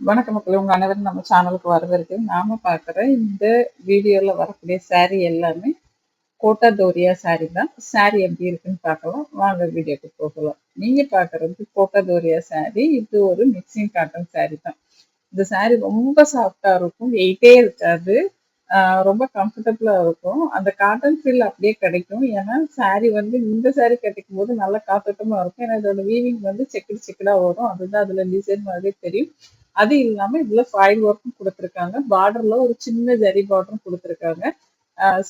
வணக்கம் மக்கள் உங்க அனைவரும் நம்ம சேனலுக்கு வரவிருக்கு நாம பார்க்குற இந்த வீடியோல வரக்கூடிய saree எல்லாமே கோட்டா தோரியா saree தான். saree எப்படி இருக்குன்னு பார்க்கலாம். வாங்க வீடியோக்கு போகலாம். நீங்க பார்க்கறது கோட்டா தோரியா saree. இது ஒரு மிக்சிங் காட்டன் saree தான். இந்த saree ரொம்ப சாஃப்டா இருக்கும் வெயிட்டே இருக்காது. ரொம்ப கம்ஃபர்டபுளா இருக்கும். அந்த காட்டன் ஃபீல் அப்படியே கிடைக்கும். ஏன்னா saree வந்து இந்த saree கட்டிக்கும் போது நல்லா காத்தோட்டமா இருக்கும். ஏன்னா இதோட வீவிங் வந்து செக்குடு செக்குடா வரும். அதுதான் அதுல டிசைன் மாதிரி தெரியும். அது இல்லாம இதுல ஃபாயில் ஒர்க்கும் கொடுத்துருக்காங்க. பார்டர்ல ஒரு சின்ன ஜரி பார்டரும் கொடுத்துருக்காங்க.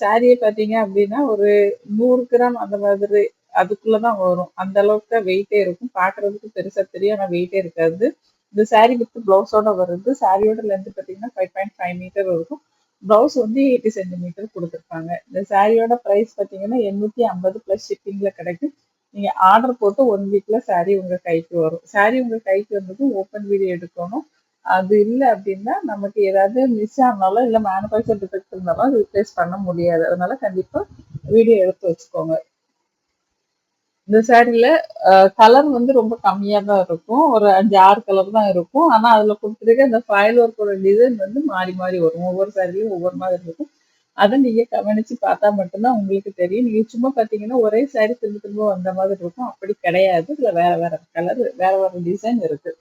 சாரியை பார்த்தீங்க அப்படின்னா ஒரு நூறு கிராம் அந்த மாதிரி அதுக்குள்ளதான் வரும். அந்த அளவுக்கு தான் வெயிட்டே இருக்கும். பாக்குறதுக்கு பெருசா தெரியும் ஆனா வெயிட்டே இருக்காது. இந்த saree வித் பிளவுஸோட வருது. சாரியோட லென்த் பாத்தீங்கன்னா ஃபைவ் பாயிண்ட் ஃபைவ் மீட்டர் இருக்கும். பிளவுஸ் வந்து எயிட்டி சென்டிமீட்டர் கொடுத்துருப்பாங்க இந்த சாரியோட ப்ரைஸ் பாத்தீங்கன்னா எண்ணூத்தி ஐம்பது பிளஸ் ஷிப்பிங்ல கிடைக்கும். நீங்க ஆர்டர் போட்டு ஒன் வீக்ல சாரி உங்க கைக்கு வரும். சாரி உங்க கைக்கு வந்ததும் ஓப்பன் வீடியோ எடுக்கணும். அது இல்லை அப்படின்னா நமக்கு ஏதாவது மிஸ் ஆனாலும் இல்லை மேனுஃபேக்சர் டிஃபெக்ட் இருந்தாலும் அது பண்ண முடியாது. அதனால கண்டிப்பா வீடியோ எடுத்து வச்சுக்கோங்க. இந்த சாரியில் கலர் வந்து ரொம்ப கம்மியா தான் இருக்கும். ஒரு அஞ்சு ஆறு கலர் தான் இருக்கும். ஆனா அதுல கொடுத்துருக்க இந்த ஃபைல் ஒர்க்கோட டிசைன் வந்து மாறி மாறி வரும். ஒவ்வொரு சாரிலையும் ஒவ்வொரு மாதிரி இருக்கும். அதை நீங்க கவனிச்சு பார்த்தா மட்டும்தான் உங்களுக்கு தெரியும். நீங்க சும்மா பாத்தீங்கன்னா ஒரே சாரி திரும்ப திரும்ப வந்த மாதிரி இருக்கும். அப்படி கிடையாது. இதுல வேற வேற கலர் வேற வேற டிசைன் இருக்கு.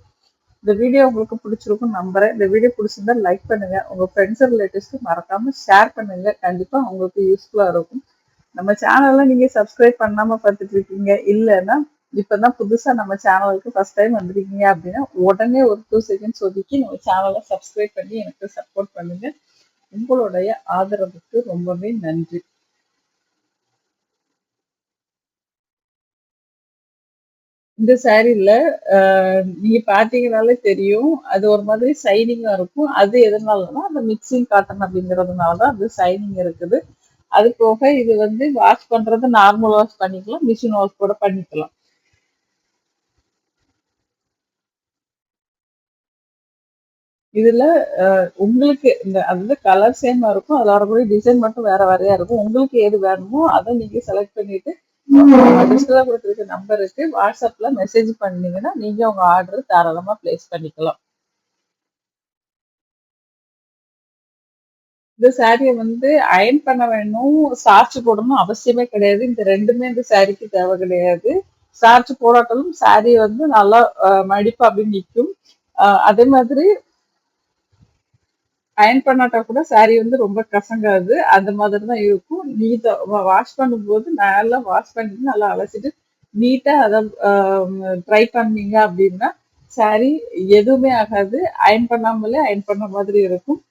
இந்த வீடியோ உங்களுக்கு பிடிச்சிருக்கும் நம்புறேன். இந்த வீடியோ பிடிச்சிருந்தா லைக் பண்ணுங்க. உங்க ஃப்ரெண்ட்ஸ் ரிலேட்டிவ்ஸ்க்கு மறக்காம ஷேர் பண்ணுங்க. கண்டிப்பா உங்களுக்கு யூஸ்ஃபுல்லா இருக்கும். நம்ம சேனல்ல நீங்க சப்ஸ்கிரைப் பண்ணாம பார்த்துட்டு இருக்கீங்க. இல்லைன்னா இப்பதான் புதுசா நம்ம சேனலுக்கு ஃபர்ஸ்ட் டைம் வந்திருக்கீங்க அப்படின்னா உடனே ஒரு டூ செகண்ட்ஸ் ஒதுக்கி நம்ம சேனலை சப்ஸ்கிரைப் பண்ணி எனக்கு சப்போர்ட் பண்ணுங்க. உங்களுடைய ஆதரவுக்கு ரொம்பவே நன்றி. இந்த சாரீல நீங்க பாத்தீங்கனாலே தெரியும். அது ஒரு மாதிரி சைனிங்கா இருக்கும். அது எதனாலனா அந்த மிக்சிங் காட்டன் அப்படிங்கிறதுனாலதான் அது சைனிங் இருக்குது. அது போக இது வந்து வாஷ் பண்றது நார்மல் வாஷ் பண்ணிக்கலாம். மிஷின் வாஷ் கூட பண்ணிக்கலாம். இதுல உங்களுக்கு இந்த அது கலர் சேமா இருக்கும். அதுல வரக்கூடிய டிசைன் மட்டும் வேற வேறையா இருக்கும். உங்களுக்கு எது வேணுமோ அதை நீங்க செலக்ட் பண்ணிட்டு டிஸ்பிளே கொடுத்துருக்க நம்பருக்கு வாட்ஸ்அப்ல மெசேஜ் பண்ணீங்கன்னா நீங்க உங்க ஆர்டர் தாராளமா பிளேஸ் பண்ணிக்கலாம். இந்த சாரியை வந்து அயன் பண்ண வேணும் ஸ்டார்ச் போடணும் அவசியமே கிடையாது. இந்த ரெண்டுமே இந்த சாரிக்கு தேவை கிடையாது. ஸ்டார்ச் போடாட்டாலும் சாரி வந்து நல்லா மடிப்பு அப்படி நிற்கும். அதே மாதிரி அயன் பண்ணாட்டா கூட சாரி வந்து ரொம்ப கசங்காது. அந்த மாதிரி தான் இருக்கும் நீட்டா வாஷ் பண்ணும்போது நல்லா வாஷ் பண்ணிட்டு நல்லா அலசிட்டு நீட்டா அதை ட்ரை பண்ணீங்க அப்படின்னா சாரி எதுவுமே ஆகாது. அயன் பண்ணாமலே அயன் பண்ண மாதிரி இருக்கும்.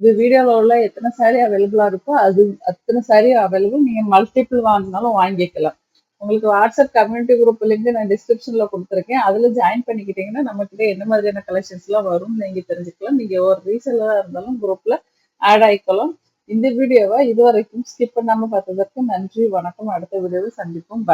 இது வீடியோல உள்ள எத்தனை சாரி அவைலபிளா இருக்கோ அது அத்தனை சாரி அவைலபிள் நீங்க மல்டிபிள் வாங்கினாலும் வாங்கிக்கலாம். உங்களுக்கு வாட்ஸ்அப் கம்யூனிட்டி குரூப் லிங்க் நான் டிஸ்கிரிப்ஷன்ல கொடுத்துருக்கேன். அதுல ஜாயின் பண்ணிக்கிட்டீங்கன்னா நம்ம கிட்ட என்ன மாதிரியான கலெக்ஷன்ஸ் எல்லாம் வரும் நீங்க தெரிஞ்சுக்கலாம். நீங்க ஒரு ரீசெல்லரா இருந்தாலும் குரூப்ல ஆட் ஆயிக்கலாம். இந்த வீடியோவை இதுவரைக்கும் ஸ்கிப் பண்ணாம பார்த்ததற்கு நன்றி. வணக்கம். அடுத்த வீடியோவில் சந்திப்போம். பை